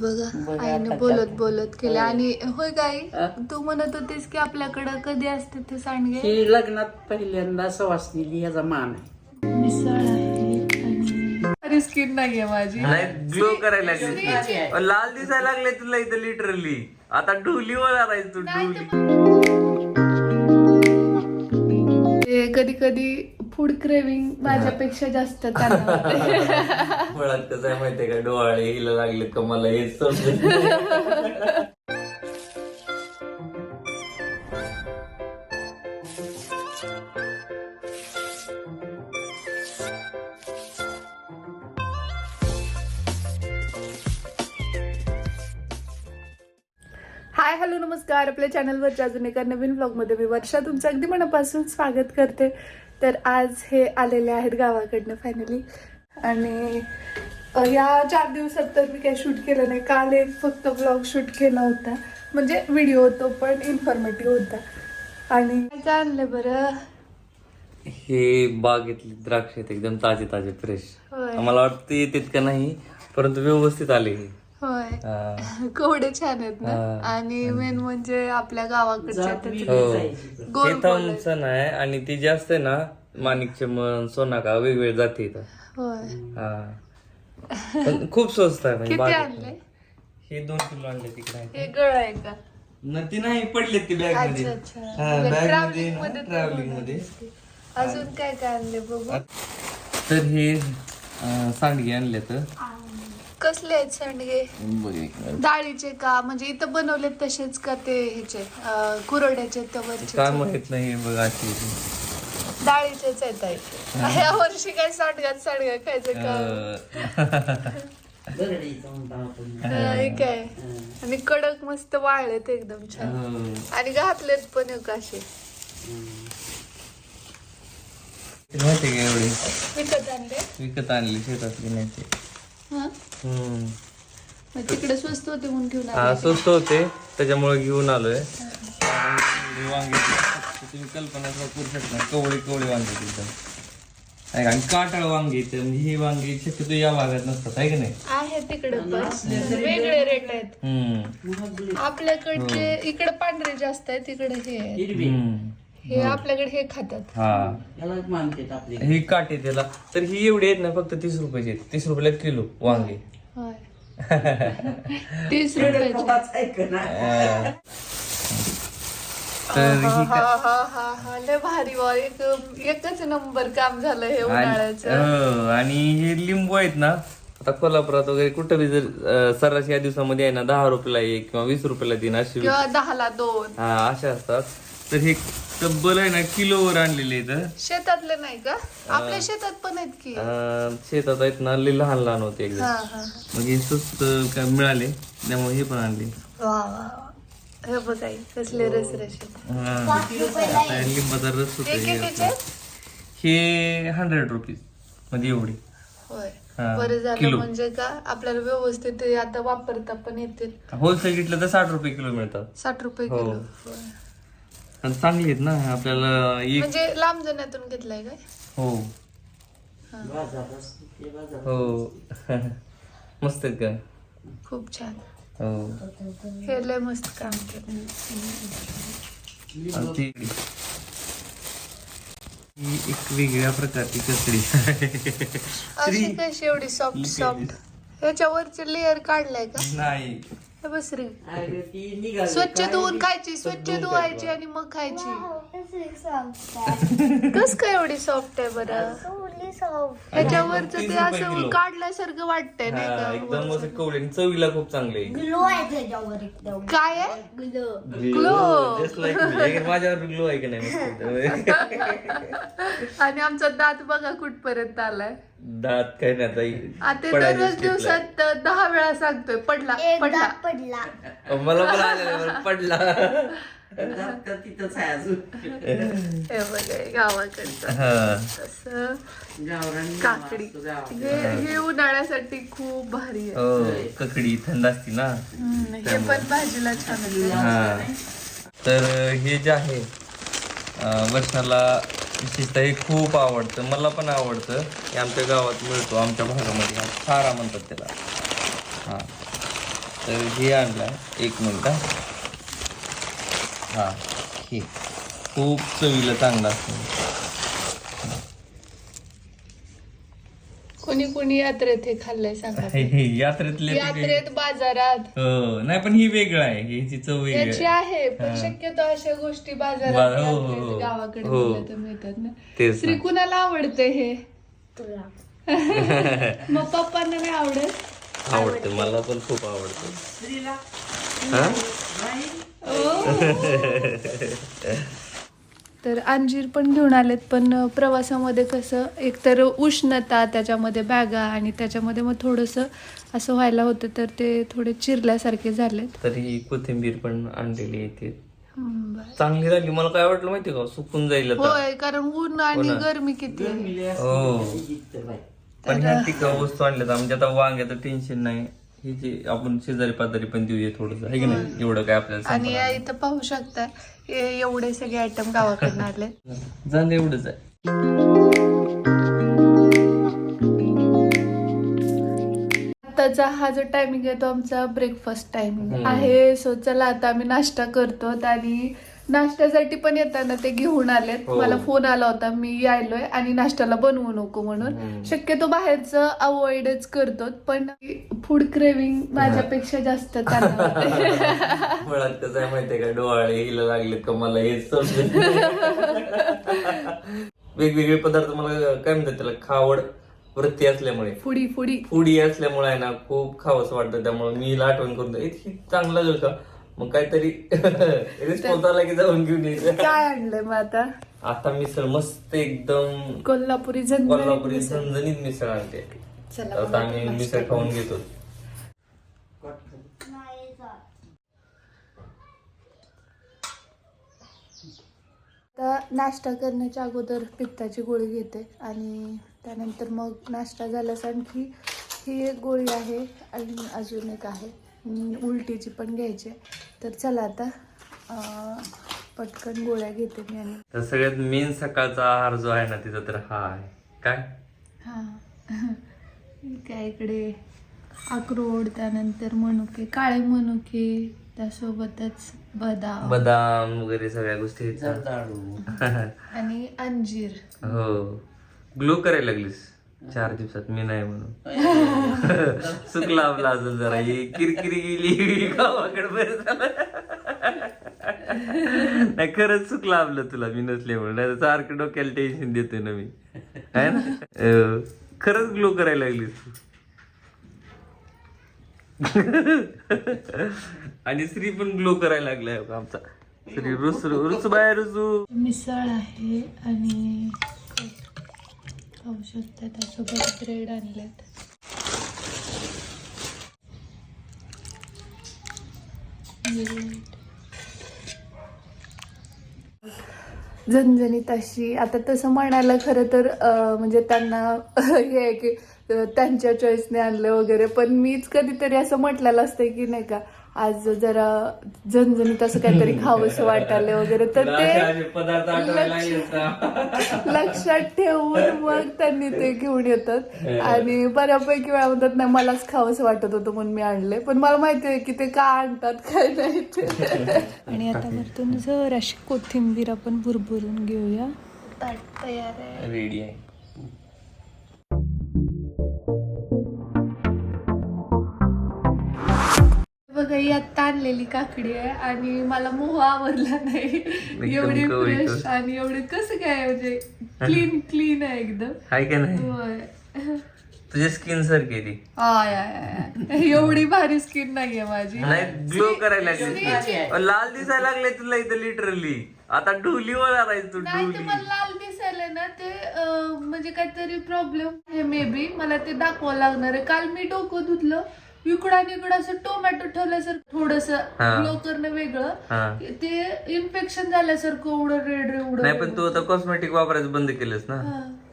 बघा आईने बोलत. बोलत केलं. आणि होय गाई? तू म्हणत होतीस की आपल्याकडं कधी असते ते सांडगे ही लग्नात पहिल्यांदा सवासनीली याचा मान आहे मिसळ स्किन नाहीये माझी नाही ग्लो करायला लागली. अ, लाल दिसायला लागले तुला इथं लिटरली आता ढोली वर आहे तू ढोली ते कधी कधी फूड क्रेविंग माझ्यापेक्षा जास्त. मुळात कसं आहे माहितीये का? डोळे हिला लागले का? मला हेच समजत हाय हॅलो नमस्कार. आपल्या चॅनलवरच्या अजून एका नवीन ब्लॉगमध्ये मी वर्षा. तुमचं अगदी मनापासून स्वागत करते. तर आज हे आलेले आहेत गावाकडनं फायनली आणि या चार दिवसात तर मी काही शूट केलं नाही. काल एक फक्त ब्लॉग शूट केला होता. म्हणजे व्हिडिओ होतो पण इन्फॉर्मेटिव्ह होता. आणि काय आणलं बरं? हे बागेतली द्राक्ष आहेत. एकदम ताजे ताजे फ्रेश मला वाटतं येतात का नाही परंतु व्यवस्थित आले हे. होय हा. कोवडे छान आहेत ना. आणि मेन म्हणजे आपल्या गावाकडच्या हो. जायची. गोल हे गोल आहेत. थॉम्सन आहे आणि ती जास्त आहे ना माणिक चमन सोनाका वेगवेगळे जाते इथं होय हा पण खूप स्वस्त आहे म्हणजे किती बागेत. आणले हे दोन किलो आणले तिकडे. हे गळ आहे का न ती नाही पडले ती बॅगमध्ये अच्छा अच्छा हा म्हणजे बॅगमध्ये ट्रॅव्हलिंग. अजून काय काय आणले बघू तर हे अं, सांडगे आणले तर कसले आहेत सांडगे? डाळीचे का? म्हणजे इथं बनवले तसेच का ते ह्याचे अं, कुरड्याचे तवरचे? काय माहीत नाही बघ अशी. डाळीचेच आहेत ऐके या वर्षी काय सांडगात सांडगा खायचं का. हा, हे काय? आणि कडक मस्त वाळलेत एकदम छान. आणि घातलेत पण एक असे. माहिती का एवढी? विकत आणले? विकत आणली शेतातली नाही ते हा हम्म. तिकडे स्वस्त होते म्हणून घेऊन हा स्वस्त होते त्याच्यामुळे घेऊन आलोय. आणि वांगे तुम्ही कल्पना करू शकता कवळी कवळी वांगे आहे का? आणि काटाळ वांगे. म्हणजे ही वांगी शक्यतो या भागात नसतात आहे की नाही? आहे तिकडे पण. वेगळे रेट आहेत. इकडे पांढरे जास्त आहेत तिकडे हे. हे आपल्याकडे हे खातात. हा. याला मानतात आपले. ही काटे त्याला. तर ही एवढी आहेत ना फक्त तीस रुपयाची आहेत. तीस रुपयाला किलो वांगे. होय. तीस रुपयाचे. तर ही हा हा हा हा लय भारी वा एक एकच नंबर काम झालं हे आणि उन्हाळ्याचं. हो, आणि हे लिंबू आहेत ना आता कोल्हापुरात वगैरे कुठं बी जर अं, सर्रास या दिवसामध्ये आहे ना दहा रुपयाला एक किंवा वीस रुपयाला तीन अशी किंवा दहाला दोन. हा अशा असतात. तर हे तब्बल आहे ना किलोवर आणलेले आहेत शेतातले नाही का? आपल्या शेतात पण आहेत की? अं, शेतात आहेत ना लई लहान लहान होते एकदम हा हा मग हे स्वस्त काय मिळाले त्यामुळे हे पण आणले. वा वा वा. हे बघाई कसले रस रशीत हा. आता लिंबाचा रस होतो हे कितीचे हे हंड्रेड रुपीज म्हणजे एवढी. होय. हा, बरं झालं किलो. म्हणजे का आपल्याला व्यवस्थित ते आता वापरता पण येतील. होलसेल घेतलं तर साठ रुपये किलो मिळतात. साठ रुपये हो. किलो होय. आणि चांगली आहेत ना आपल्याला एक म्हणजे लांब जण्यातून घेतलाय काय? हो. हो. मस्त आहेत का? खूप छान. हो. हे लय मस्त काम केलं आणि ती ही एक वेगळ्या प्रकारची कचडी अशी कशी एवढी सॉफ्ट सॉफ्ट ह्याच्यावरचे लेअर काढलाय का? नाही. बस रे. अरे ती निघाली. स्वच्छ? धुवून खायची स्वच्छ धुवायची आणि मग खायची. कस काय एवढी सॉफ्ट आहे बरं? ह्याच्यावरच ते असं काढल्यासारखं वाटतंय नाही का? एकदम असं चवीला खूप चांगले. ग्लो आहे त्याच्यावर एकदम. काय आहे? Glow Glow. जस्ट लाईक माझ्यावर ग्लो आहे की नाही. आणि आमचा दात बघा कुठपर्यंत आलाय. दात काय नाही आता. आता दररोज. दिवसात दहा वेळा सांगतोय पडला पडला. पडला. मला पण आलेलं पडला. जात तिथंच आहे अजून. हे बघा गावाकडचं. हा. गावरान काकडी. हे हे उन्हाळ्यासाठी खूप भारी आहे. हो ककडी थंड असती ना. हम्म, हे पण भाजीला छान होते हा. तर हे जे आहे अं, वर्षाला विशेषतः खूप आवडतं मला पण आवडतं. की आमच्या गावात मिळतो आमच्या भागामध्ये. हा खारा म्हणतात त्याला. हां. तर हे आणलं एक मिनटं हां हे. खूप चवीला चांगलं असतं. कोणी कोणी यात्रेत हे खाल्लंय सांगा हे- हे यात्रेतले यात्रेत बाजारात. हो नाही पण ही वेगळं आहे. ह्याची चव वेगळी त्याची आहे. आहे पण शक्यतो अशा गोष्टी बा- बाजारात हो, हो, यात्रेत, हो. गावाकडे हो. गेलं तर मिळतात ना. तेच श्री. कुणाला आवडते हे? तुला. मग पप्पांना नाही आवडत? आवडतं. मला पण खूप आवडतं. स्त्रीला हा? तर अंजीर पण घेऊन आलेत पण प्रवासामध्ये कसं एकतर उष्णता त्याच्यामध्ये बॅगा आणि त्याच्यामध्ये मग थोडंसं असं व्हायला होतं तर ते थोडे चिरल्यासारखे झालेत. तर ही कोथिंबीर पण आणलेली आहे ते. हम्म, बरं. चांगली राहिली मला काय वाटलं माहिती का? सुकून जाईल आता. होय कारण ऊन आणि गरमी किती आहे. हो. पण ह्या टिकाऊ वस्तू आणल्यात. म्हणजे आता वांग्याचं टेन्शन नाही. ही जी आपण शेजारी पाजारी पण देऊया थोडस. आहे की नाही? एवढं काय आपल्याला आणि संपणार इथं पाहू शकता हे एवढे सगळे आयटम गावाकडून आले. झालं एवढंच आहे. आताचा हा जो टायमिंग आहे तो आमचा ब्रेकफास्ट टायमिंग आहे. सो चला आता आम्ही नाश्ता करतो आणि नाश्त्यासाठी पण येताना ते घेऊन आलेत. हो. मला फोन आला होता मी यायलोय आणि नाश्त्याला बनवू नको म्हणून. शक्यतो बाहेरचं अवॉइडच करतो पण फूड क्रेविंग माझ्यापेक्षा जास्त त्यांना होते. मुळात कसं आहे माहितीये का डोळे हिला लागलेत का मला हेच समजत वेगवेगळे पदार्थ मला काय म्हणतात त्याला खावड वृत्ती असल्यामुळे. Foodie foodie. फुडी असल्यामुळे आहे ना खूप खावंसं वाटतं. त्यामुळे मी हिला आठवण करून देतो, "ए, ही चांगला लागेल का? मग काहीतरी रिस्पॉन्स आला की जाऊन घेऊन यायचं काय आणलंय मग आता आता मिसळ मस्त एकदम कोल्हापुरी झणझणीत कोल्हापुरी मिसळ. झणझणीत मिसळ आणते चला तर आता आम्ही मिसळ खाऊन घेतो. आता नाश्ता करण्याच्या अगोदर पित्ताची गोळी घेते आणि त्यानंतर मग नाश्ता झाल्यास आणखी ही एक गोळी आहे आणि अजून एक आहे उलटीची पण घ्यायची आहे. तर चला आता अं, पटकन गोळ्या घेते मी आणि तर सगळ्यात मेन सकाळचा आहार जो आहे ना तिचा तर हा आहे. काय? हां. काय इकडे अक्रोड त्यानंतर मनुके काळे मनुके त्यासोबतच बदाम. बदाम वगैरे सगळ्या गोष्टी आणि अंजीर. हो. ग्लो करायला लागलीस? चार दिवसात मी नाही म्हणून. चुकला आपला अजून जरा ही किरकिरी गेली गावाकडे बरं झालं. नाही खरंच चुकलं आपलं तुला मी नसले म्हणून. नाही सारखं डोक्याला टेन्शन देतोय ना मी. है ना? अं, खरंच ग्लो करायला लागलीस तू. आणि श्री पण ग्लो करायला लागलाय बघ आमचा. श्री रुस रुस बाय रुसू मिसळ आहे आणि खाऊ शकता त्यासोबत ब्रेड आणलेत. झणझणीत अशी आता तसं म्हणायला खरं तर म्हणजे त्यांना हे आहे की त्यांच्या चॉईसने आणलं वगैरे. पण मीच कधीतरी असं म्हटलेलं असतं की नाही का आज जरा झणझणीत असं काहीतरी खावंसं वाटायला वगैरे. तर ते. लक्षात ठेवून मग त्यांनी ते घेऊन येतात. आणि बऱ्यापैकी वेळा म्हणतात नाही मलाच खावंसं वाटत होतं म्हणून मी आणले पण मला माहिती आहे की ते का आणतात काय नाही ते. आणि आता वरतून जराशी कोथिंबीर आपण भुरभुरून घेऊया. ताट तयार आहे. रेडी आहे. बघा ही आत्ता आणलेली काकडी आहे आणि मला मोह आवडला नाही. एवढी फ्रेश. आणि एवढे कसं काय म्हणजे क्लीन क्लीन आहे एकदम. आहे का नाही? होय. तुझ्या स्किन सारखी ती. आय, आय, आय. एवढी भारी स्किन नाहीये माझी. नाही ग्लो करायला लागली. लाल दिसायला लागले तुला इथं लिटरली आता ढोली होणार आहे तू नाही तर ढोली. मला लाल दिसायला ना ते म्हणजे काहीतरी प्रॉब्लेम आहे मे बी मला ते दाखवावं लागणार आहे. काल मी डोकं धुतलं. इकडं आणि इकडं असं टोमॅटो ठेवल्यासारखं थोडस. ग्लो करणं वेगळं. हा. ते इन्फेक्शन झाल्यासारखं एवढं रेड एवढं नाही पण तू आता कॉस्मेटिक वापरायचं बंद केलंस ना.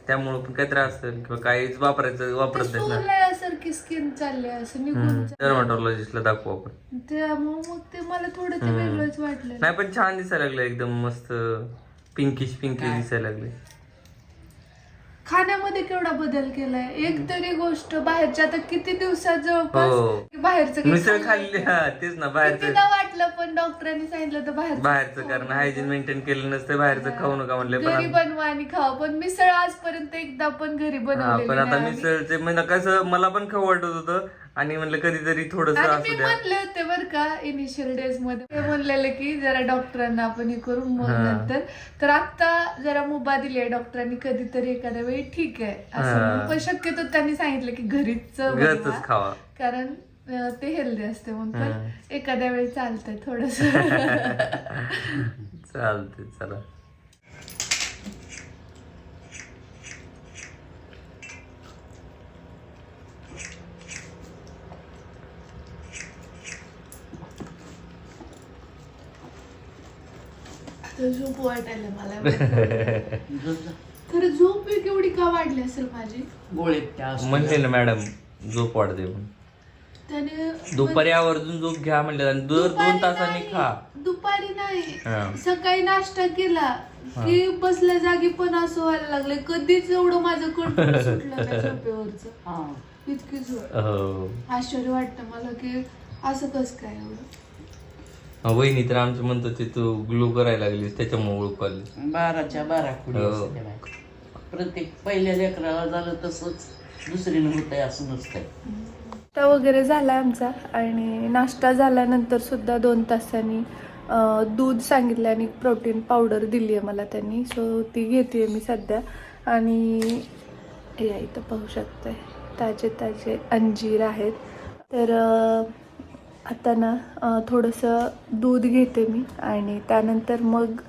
त्यामुळे पण काय त्रास असेल किंवा काहीच वापरायचं वापरत नाही ना? स्किन चालली आहे, असं निघून डर्माटॉलॉजिस्टला दाखवू आपण. त्यामुळे मग ते मला थोडं ते वेगळंच वाटलं नाही पण छान दिसायला लागलं एकदम मस्त पिंकिश पिंकिश दिसायला लागले. खाण्यामध्ये केवढा बदल केलाय? एक तरी गोष्ट बाहेरच्या आता किती दिवसात जवळपास हो. की बाहेरचं काही मिसळ खाल्लं हा तेच ना बाहेरचं. कितीदा वाटलं पण डॉक्टरांनी सांगितलं तर बाहेर बाहेरचं कारण हायजीन मेंटेन केलं नसतं बाहेरचं खाऊ नका म्हणले पण घरी बनवा आणि खावा. पण मिसळ आजपर्यंत एकदा पण घरी हा बनवलेली पण आता नाही आम्ही. मिसळचे म्हणजे कसं मला पण खाऊ वाटत होतं आणि म्हणलं कधीतरी थोडस आणि असू मी द्या म्हणले होते बर का इनिशियल डेजमध्ये ते म्हणलेले की जरा डॉक्टरांना आपण हे करू मग हा. नंतर तर आता जरा मुभा दिली आहे डॉक्टरांनी कधीतरी एखाद्या वेळी ठीक आहे असं हा. म्हणून. पण शक्यतो त्यांनी सांगितलं की घरीच बनवा. घरच खावा कारण अं, ते हेल्दी असते पण हा. एखाद्या वेळी चालतंय थोडस चालते चला झोप वाटायला मला. खरं झोप बी केवढी का वाढली असेल माझी? असतात. म्हणले ना मॅडम झोप वाढते पण त्याने दुपारी आवर्जून झोप घ्या म्हणले आणि दर दोन तासांनी नाही, खा. दुपारी हा. नाही सकाळी नाश्ता केला की बसल्या जागी पण असं व्हायला लागले कधीच एवढं माझं कंट्रोल सुटलं नाही झोपेवरच. हा. इतकी झोप. हो. आश्चर्य वाटतं मला की असं कस काय एवढं? हा, वहिनी तर आमचं म्हणतो ते तू ग्लू करायला लागलीस त्याच्यामुळे ओळखू आली. बाराच्या बारा खुडी हो. असते बाई. प्रत्येक पहिल्या लेकराला झालं तसंच दुसरीनं होतंय असं नसतंय. नाश्ता वगैरे झाला आमचा आणि नाश्ता झाल्यानंतर सुद्धा दोन तासांनी अं, दूध सांगितलं आणि प्रोटीन पावडर दिली आहे मला त्यांनी. सो ती घेते मी सध्या. आणि या इथं पाहू शकते ताजे ताजे अंजीर आहेत. तर अं, आता ना थोडंसं दूध घेते मी आणि त्यानंतर मग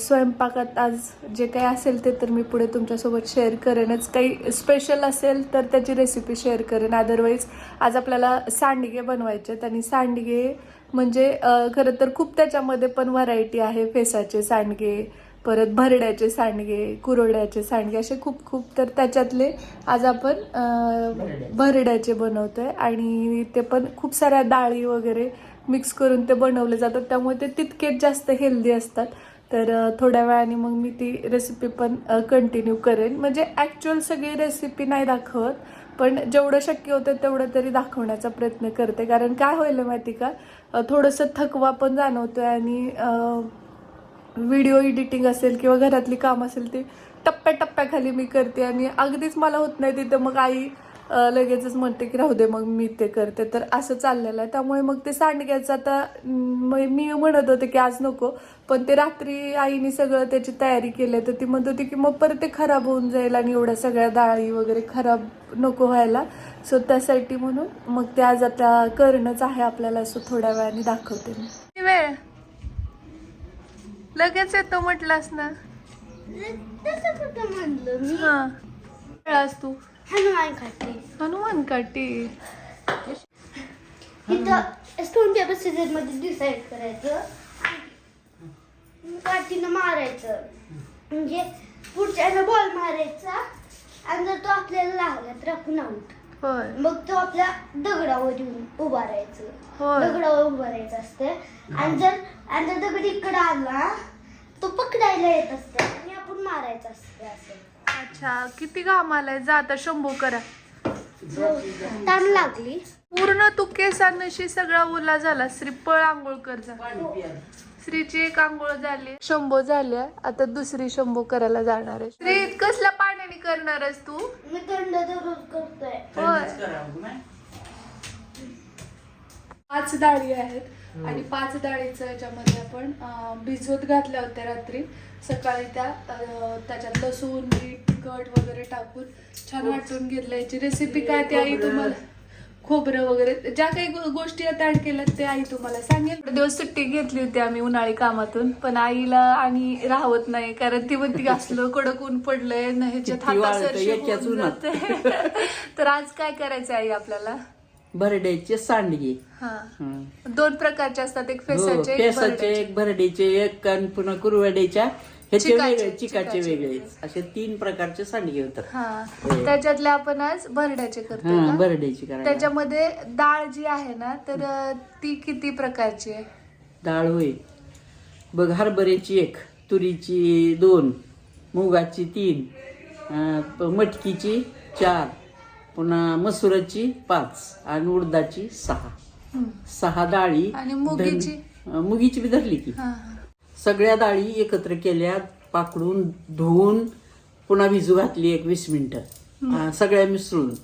स्वयंपाकात आज जे काही असेल ते तर मी पुढे तुमच्यासोबत शेअर करेनच. काही स्पेशल असेल तर त्याची रेसिपी शेअर करेन. अदरवाईज आज आपल्याला सांडगे बनवायचे आहेत आणि सांडगे म्हणजे खरं तर खूप त्याच्यामध्ये पण व्हरायटी आहे. फेसाचे सांडगे परत भरड्याचे सांडगे कुरड्याचे सांडगे असे खूप खूप तर त्याच्यातले आज आपण भरड्याचे बनवतो आहे आणि ते पण खूप साऱ्या डाळी वगैरे मिक्स करून ते बनवले जातात. त्यामुळे ते तितकेच जास्त हेल्दी असतात. तर थोड्या वेळाने मग मी ती रेसिपी पण कंटिन्यू करेन. म्हणजे ॲक्च्युअल सगळी रेसिपी नाही दाखवत पण जेवढं शक्य होतं तेवढं तरी दाखवण्याचा प्रयत्न करते. कारण काय होईल माहिती का? थोडंसं थकवा पण जाणवतो आहे आणि व्हिडिओ एडिटिंग असेल किंवा घरातली काम असेल ती टप्प्याटप्प्याखाली मी करते आणि अगदीच मला होत नाही तिथं. मग आई लगेचच म्हणते की राहू दे मग मी ते करते. तर असं चाललेलं आहे. त्यामुळे मग ते सांडग्याचं आता मी म्हणत होते की आज नको. पण ते रात्री आईने सगळं त्याची तयारी केली तर ती म्हणत होती की मग परत ते खराब होऊन जाईल आणि एवढ्या सगळ्या डाळी वगैरे खराब नको व्हायला. सो त्यासाठी म्हणून मग ते आज आता करणंच आहे आपल्याला असं थोड्या वेळाने दाखवते मी. वेळ? लगेच येतो म्हटलास ना. हा. वेळास तू. हनुमान खाते हनुमान काठी. इथं स्टोन पेपर सीझरमध्ये डिसाईड करायचं. काठीनं मारायचं. म्हणजे पुढच्याला बॉल मारायचा. आणि जर तो आपल्याला लागला तर आपण आऊट होय. मग तो आपल्या दगडावर येऊन उभा राहायचं होय. दगडावर उभं राहायचं असतं. आणि जर आणि जर दगड इकडे आला तो पकडायला येत असतं आणि आपण मारायचं असतं असं. अच्छा किती घाम आलाय जा आता शंभू करा. ताण लागली. पूर्ण तू केसांशी सगळा ओला झाला श्रीपळ आंघोळ कर जा. श्रीची एक आंघोळ झाली. शंभू झाल्या आता दुसरी शंभू करायला जाणार आहे. श्री कसल्या पाण्याने करणारच तू? मी थंड दररोज करतोय. होय. पाच डाळी आहेत आणि पाच डाळीचं याच्यामध्ये आपण अं, भिजवत घातल्या होत्या रात्री. सकाळी त्या अं, त्याच्यात लसूण मीठ तिखट वगैरे टाकून छान वाटून घेतल्या याची रेसिपी काय ती आई तुम्हाला? खोबरं वगैरे ज्या काही गोष्टी आता ऍड केल्यात ते आई तुम्हाला सांगेल. थोडे दिवस सुट्टी घेतली होती आम्ही उन्हाळी कामातून पण आईला आणि राहवत नाही कारण ती म्हणती असलं कडक ऊन पडलंय न ह्याच्यात. तर आज काय करायचं आई आपल्याला? भरड्याचे सांडगे. दोन प्रकारचे असतात एक हो, फेसाचे एक भरडीचे एक आणि पुन्हा कुरवड्याच्या. ह्याचे चिकाचे, वेगळे चिकाचे चिकाचे. वेगळे. असे तीन प्रकारचे सांडगे होतात. हा. त्याच्यातले आपण आज भरड्याचे करतो हा ना? भरड्याची करायला. त्याच्यामध्ये डाळ जी आहे ना तर अं, ती किती प्रकारची आहे? डाळ होय. बघ हरभऱ्याची एक तुरीची दोन मुगाची तीन अं, प- मटकीची चार पुन्हा मसुराची पाच आणि उडदाची सहा. सहा डाळी आणि मुगीची? अं, मुगीची बी धरली की. हा, हा. सगळ्या डाळी एकत्र केल्या पाकडून धुवून पुन्हा भिजू घातली एक वीस मिनिटं. सगळ्या मिसळून.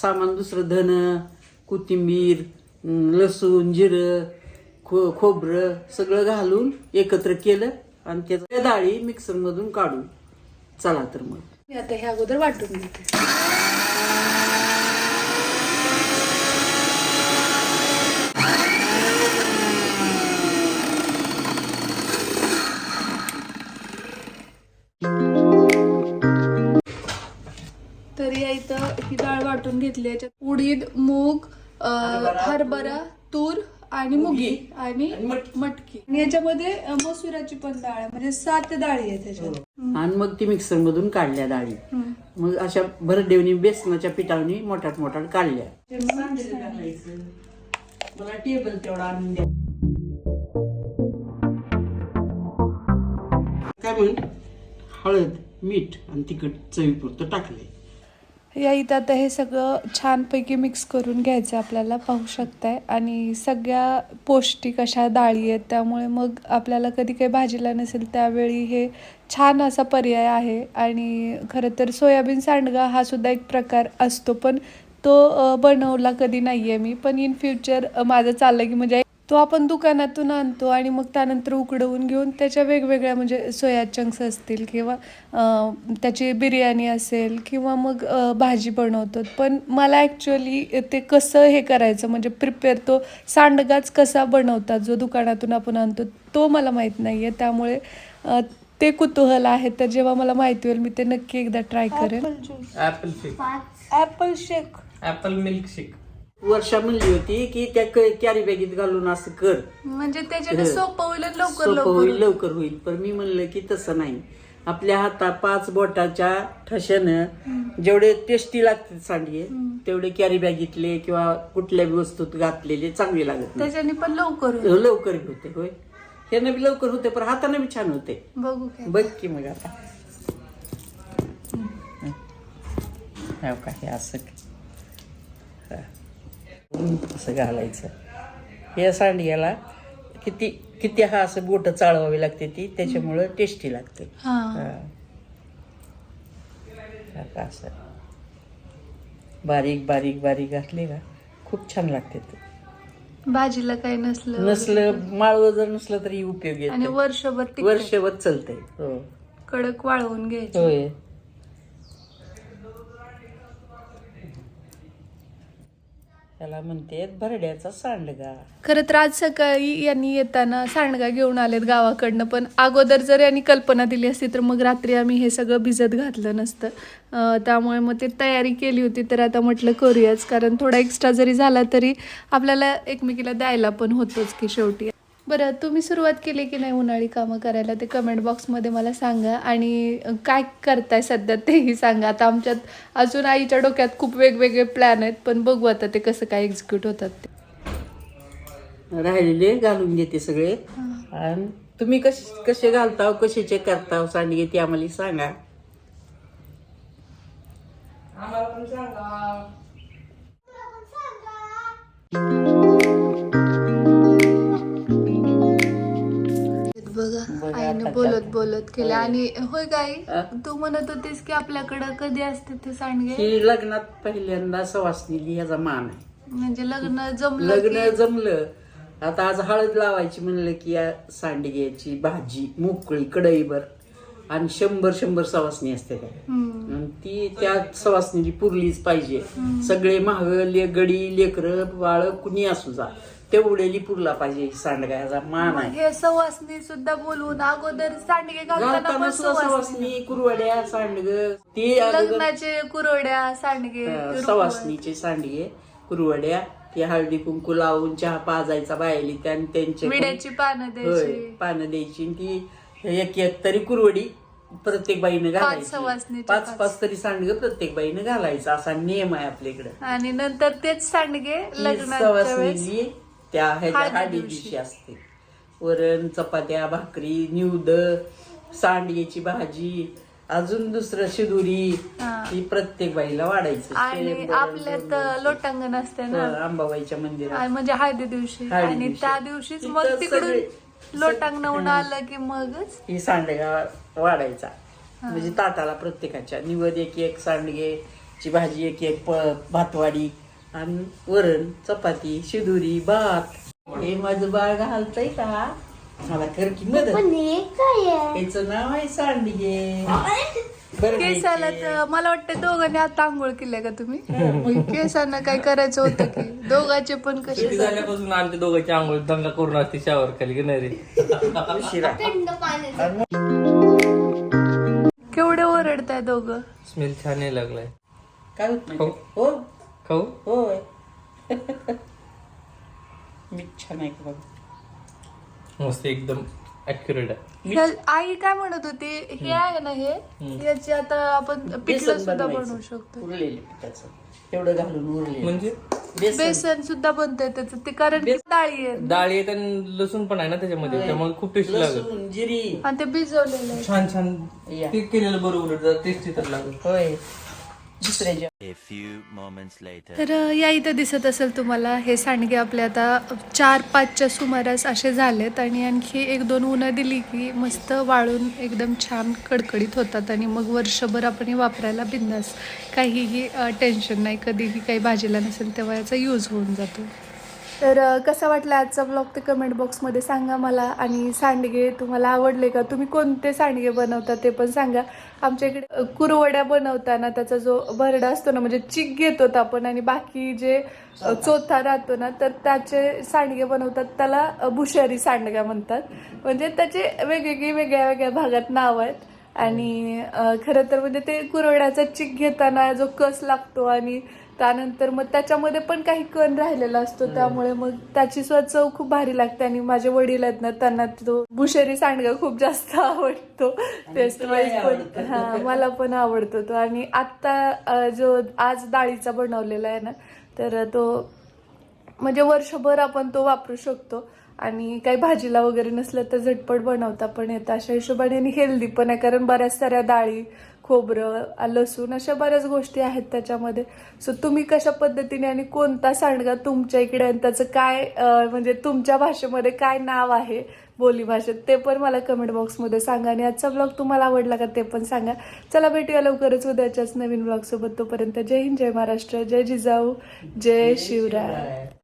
सामान दुसरं धन कोथिंबीर लसूण जिरं खो खोबरं सगळं घालून एकत्र केलं आणि त्याच्या डाळी मिक्सरमधून काढून. चला तर मग. मी आता हे अगोदर वाटून घेते. ही डाळ वाटून घेतली याच्यात उडीद मूग हरभरा तूर. आणि मुगी आणि मटकी. आणि याच्यामध्ये मसुराची पण डाळ आहे. म्हणजे सात डाळी आहे त्याच्यात. आणि मग ती मिक्सरमधून काढल्या डाळी. मग अशा भरडेवणी बेसनाच्या पिठावनी मोठाट मोठाट काढल्या. मला टेबल तेवढा आणून द्या. काय म्हण हळद मीठ आणि तिखट चवीपुरतं टाकले या इथं आता हे सगळं छानपैकी मिक्स करून घ्यायचं आपल्याला पाहू शकताय. आणि सगळ्या पौष्टिक अशा डाळी आहेत त्यामुळे मग आपल्याला कधी काही भाजीला नसेल त्यावेळी हे छान असा पर्याय आहे. आणि खरं तर सोयाबीन सांडगा हा सुद्धा एक प्रकार असतो पण तो बनवला कधी नाही आहे मी. पण इन फ्युचर माझं चाललं की म्हणजे तो आपण दुकानातून आणतो आणि मग त्यानंतर उकडवून घेऊन त्याच्या वेगवेगळ्या म्हणजे सोया चंक्स असतील किंवा त्याची बिर्याणी असेल किंवा मग भाजी बनवतो. पण मला ॲक्च्युअली ते कसं हे करायचं म्हणजे प्रिपेअर तो सांडगाच कसा बनवतात जो दुकानातून आपण आणतो तो मला माहीत नाही आहे त्यामुळे ते कुतूहल आहे तर जेव्हा मला माहिती होईल मी ते नक्की एकदा ट्राय करेन. Shake apple shake apple milk shake Varsha म्हणली होती की त्या कॅरी बॅगीत घालून असं कर. म्हणजे त्याच्याने सोपं होईल आणि लवकर सोपं होईल लवकर होईल. पण मी म्हणलं की तसं नाही. आपल्या हातात पाच बोटाच्या ठशानं जेवढे टेस्टी लागते सांडगे तेवढे कॅरी बॅगीतले किंवा कुठल्या वस्तूत घातलेले चांगले लागत नाही. त्याच्याने पण लवकर होईल. लवकर होते होय. ह्यानं बी लवकर होते पण हातानं बी छान होते. बघू काय बघ की मग आता. हो. का हे असं हा. असं घालायचं. हे सांडग्याला किती किती हा असं बोट चाळवावी लागते ती त्याच्यामुळं टेस्टी लागते. असं. बारीक बारीक बारीक घातले का खूप छान लागते ते. भाजीला काही नसलं नसलं माळवं जर नसलं तरी उपयोगी आणि येतं. वर्षभर. वर्षभर चालतंय. हो. कडक वाळवून घ्यायचे. त्याला म्हणते भरड्याचा सांडगा. खरं तर आज सकाळी यांनी येताना सांडगा घेऊन आलेत गावाकडनं पण अगोदर जर यांनी कल्पना दिली असती तर मग रात्री आम्ही हे सगळं भिजत घातलं नसतं. त्यामुळे मग ते तयारी केली होती तर आता म्हटलं करूयाच कारण थोडा एक्स्ट्रा जरी झाला तरी आपल्याला एकमेकीला द्यायला पण होतोच की शेवटी. बरं तुम्ही सुरुवात केली की नाही उन्हाळी कामं करायला? ते कमेंट बॉक्समध्ये मला सांगा. आणि काय करताय सध्या तेही सांगा. आता आमच्यात अजून आईच्या डोक्यात खूप वेगवेगळे प्लॅन आहेत पण बघू आता ते कसं काय एक्झिक्यूट होतात ते. राहिलेले घालून घेते सगळे. आणि तुम्ही कसे कसे घालताव कशाचे करताव सांडगे ते आम्हाला सांगा. बघा बघा आईने आता. बोलत काय. बोलत केलं. आणि होय गाई हा? तू म्हणत होतीस की आपल्याकडं कधी असते ते सांडगे? ही लग्नात पहिल्यांदा सवासनीली ह्याचा मान आहे. म्हणजे लग्न जमलं लग्न की- जमलं. आता आज हळद लावायची म्हणलं की या सांडग्याची भाजी मोकळी कढईभर. आणि शंभर शंभर सवासनी असते त्या. हम्म. आणि ती त्या सवासनीची पुरलीच पाहिजे. सगळे महाग ले गडी लेकर बाळ कुणी असू जा. तेवढेली पुरला पाहिजे सांडगायचा मान आहे. हे सवासनी सुद्धा बोलवून अगोदर सांडगे घालताना घालताना पण सुद्धा सवासनी सवासनी कुरवड्या सांडग ते अगोदर लग्नाचे कुरवड्या सांडगे अं. सवासनीचे सांडगे कुरवड्या ते हळदी कुंकू लावून चहा पाजायचा बायली आणि त्यांचे विड्याची पानं होय द्यायची. पानं द्यायची आणि ती एक एक तरी कुरवडी प्रत्येक बाईनं घालायची. पाच पाच. पाच तरी सांडग प्रत्येक बाईनं घालायचा. असा नियम आहे आपल्याकडे आणि नंतर तेच सांडगे ती लग्नाच्या वेळेस त्या ह्याच्या हळदी दिवशी. असते. वरण चपात्या भाकरी निवद सांडग्याची भाजी अजून दुसरं शिदुरी हा. प्रत्येक बाईला वाढायचं. आणि आपल्यात लोटांगण असते ना. अंबाबाईच्या मंदिरात. म्हणजे हळदी दिवशी. आणि. त्या दिवशीच मग तिकडून लोटांगण आलं की मगच ही सांडगा वाढायचा. म्हणजे ताटाला प्रत्येकाच्या. निवद एक एक सांडगेची भाजी एक एक भातवाडी. आणि वरण चपाती शिदुरी भात. हे माझं बाळ घालतय का? मला कर की मदत. पण हे काय आहे? याचं नाव आहे सांडगे केसाला. तर मला वाटतं दोघांनी आता आंघोळ केल्या का तुम्ही? मग केसांना काय करायचं होतं की? दोघांचे पण कसे झाल्यापासून आमच्या दोघांची आंघोळ दंगा करून असते शावर खाली की नाही रे? उशिरा. केवढे ओरडताय दोघं? स्मेल छान लागलाय. काय होत नाही? हो. हो? खाऊ होय. मी छान आहे बघ. मस्त एकदम ऍक्युरेट आहे. आई काय म्हणत होती? हे आहे ना हे? याची आता आपण पिठलं बेसन सुद्धा. बनवू शकतो. उरलेले पिठाचं. एवढं घालून उरले म्हणजे? बेसन. बेसन सुद्धा बनतंय त्याचं. ते कारण डाळी आहे. डाळी आहेत आणि लसूण पण आहे ना त्याच्यामध्ये. त्यामुळे खूप टेस्टी लागत लसूण जिरी. आणि ते भिजवलेलं आहे. छान छान. ते केलेलं बरोबर जरा टेस्टी तर लागत होय. दुसऱ्याच्या A few moments later. तर या इथं दिसत असेल तुम्हाला हे सांडगे आपले आता चार पाचच्या सुमारास असे झालेत आणि आणखी एक दोन उन्हा दिली की मस्त वाळून एकदम छान कडकडीत होतात आणि मग वर्षभर आपण हे वापरायला बिंदास काहीही टेन्शन नाही. कधीही काही भाजीला नसेल तेव्हा याचा यूज होऊन जातो. तर कसा वाटला आजचा ब्लॉग ते कमेंट बॉक्समध्ये सांगा मला. आणि सांडगे तुम्हाला आवडले का? तुम्ही कोणते सांडगे बनवता ते पण सांगा. आमच्या इकडे कुरवड्या बनवताना त्याचा जो भरडा असतो ना म्हणजे चिक घेतो आपण आणि बाकी जे अ, चोथा राहतो ना तर त्याचे सांडगे बनवतात. त्याला भुशारी सांडगा म्हणतात. म्हणजे त्याचे वेगवेगळी वेगळ्या वेगळ्या भागात नाव आहेत. आणि खरं तर म्हणजे ते कुरवड्याचा चिक घेताना जो कस लागतो आणि त्यानंतर मग त्याच्यामध्ये पण काही कण राहिलेला असतो त्यामुळे मग त्याची सुद्धा चव खूप भारी लागते आणि माझे वडील आहेत ना त्यांना तो बुशेरी सांडगा खूप जास्त आवडतो. टेस्ट वाईज पण हा मला पण आवडतो तो. आणि आत्ता जो आज डाळीचा बनवलेला आहे ना तर तो म्हणजे वर्षभर आपण तो वापरू शकतो. आणि काही भाजीला वगैरे नसलं तर झटपट बनवता पण येतं. अशा हिशोबाने आणि हेल्दी पण आहे कारण बऱ्याच साऱ्या डाळी खोबरं लसूण अशा बऱ्याच गोष्टी आहेत त्याच्यामध्ये. सो तुम्ही कशा पद्धतीने आणि कोणता सांडगा तुमच्या इकडे आणि त्याचं काय म्हणजे तुमच्या भाषेमध्ये काय नाव आहे बोली भाषेत ते पण मला कमेंट बॉक्समध्ये सांगा. आणि आजचा ब्लॉग तुम्हाला आवडला का ते पण सांगा. चला भेटूया लवकरच उद्याच्याच नवीन ब्लॉगसोबत तोपर्यंत जय हिंद जय महाराष्ट्र जय जिजाऊ जय शिवराय.